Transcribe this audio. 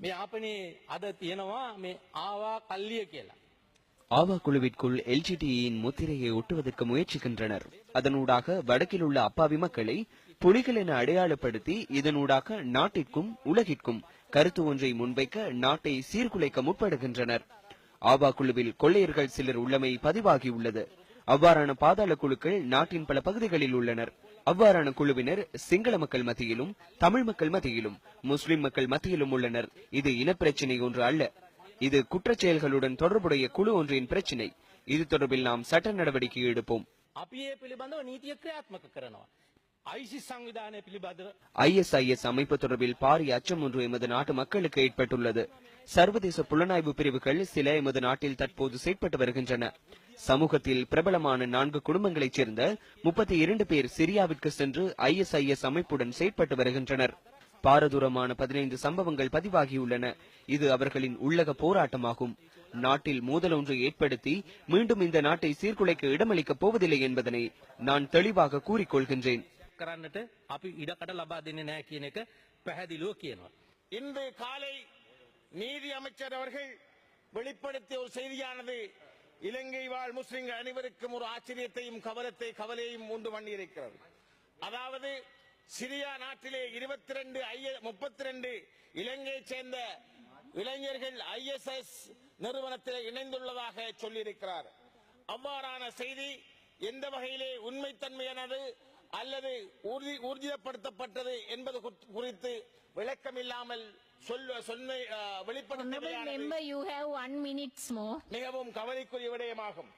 මේ ආපනේ අද තියෙනවා මේ ආවා කල්ලිය කියලා. ஆவா குழுவிற்குள் எல்ஜிடியின் முத்திரையை ஒட்டுவதற்கு முயற்சிக்கின்றனர் அதனூடாக வடக்கில் உள்ள அப்பாவி மக்களை புலிகள் என அடையாளப்படுத்தி இதனூடாக நாட்டிற்கும் உலகிற்கும் கருத்து ஒன்றை முன்வைக்க நாட்டை சீர்குலைக்க முற்படுகின்றனர் ஆவா குழுவில் கொள்ளையர்கள் சிலர் உள்ளமை பதிவாகியுள்ளது அவ்வாறான பாதாள குழுக்கள் நாட்டின் பல பகுதிகளில் உள்ளனர் அவ்வாறான குழுவினர் சிங்கள மக்கள் மத்தியிலும் தமிழ் மக்கள் மத்தியிலும் முஸ்லிம் மக்கள் மத்தியிலும் உள்ளனர். இது இனப்பிரச்சினை ஒன்று அல்ல. இது குற்றச் செயல்களுடன் தொடர்புடைய குழு ஒன்றின் பிரச்சினை. இது தொடர்பில் நாம் சட்ட நடவடிக்கை எடுப்போம். ஐஎஸ்ஐஎஸ் அமைப்பு தொடர்பில் பாரிய அச்சம் ஒன்று எமது நாட்டு மக்களுக்கு ஏற்பட்டுள்ளது. சர்வதேச புலனாய்வு பிரிவுகள் சில எமது நாட்டில் தற்போது செயற்பட்டு வருகின்றன. சமூகத்தில் பிரபலமான நான்கு குடும்பங்களைச் சேர்ந்த முப்பத்தி இரண்டு பேர் சிரியாவிற்கு சென்று ஐஎஸ்ஐஎஸ் அமைப்புடன் செயற்பட்டு வருகின்றனர். பாரதூரமான பதினைந்து சம்பவங்கள் பதிவாகியுள்ளன. இது அவர்களின் உள்ளக போராட்டமாகும். நாட்டில் மோதல் ஒன்று ஏற்படுத்தி மீண்டும் இந்த நாட்டை சீர்குலைக்க இடமளிக்கப் போவதில்லை என்பதனை நான் தெளிவாக கூறிக்கொள்கின்றேன். කරන්නට අපි ඉඩකට ලබා දෙන්නේ නැහැ කියන එක පැහැදිලිව කියනවා. இன்று காலை நீதி அமைச்சர் அவர்கள் வெளிப்படுத்திய ஒரு செய்தியானது இலங்கை வாழ் முஸ்லிம்கள் அனைவருக்கும் ஒரு ஆச்சரியத்தையும் கவலத்தை கவலையையும் உண்டு பண்ணியிருக்கிறது அதாவது சிரியா நாட்டிலே இருபத்தி ரெண்டு முப்பத்தி ரெண்டு இலங்கையைச் சேர்ந்த இளைஞர்கள் ஐஎஸ்எஸ் நிறுவனத்தில் இணைந்துள்ளதாக சொல்லியிருக்கிறார் அவ்வாறான செய்தி எந்த வகையிலே உண்மைத்தன்மையானது அல்லது ஊர்ஜிதப்படுத்தப்பட்டது என்பது குறி- குறித்து சொன்ன Honorable வெளிப்படுத்த. மிகவும் கவலைக்குரிய விடயமாகும்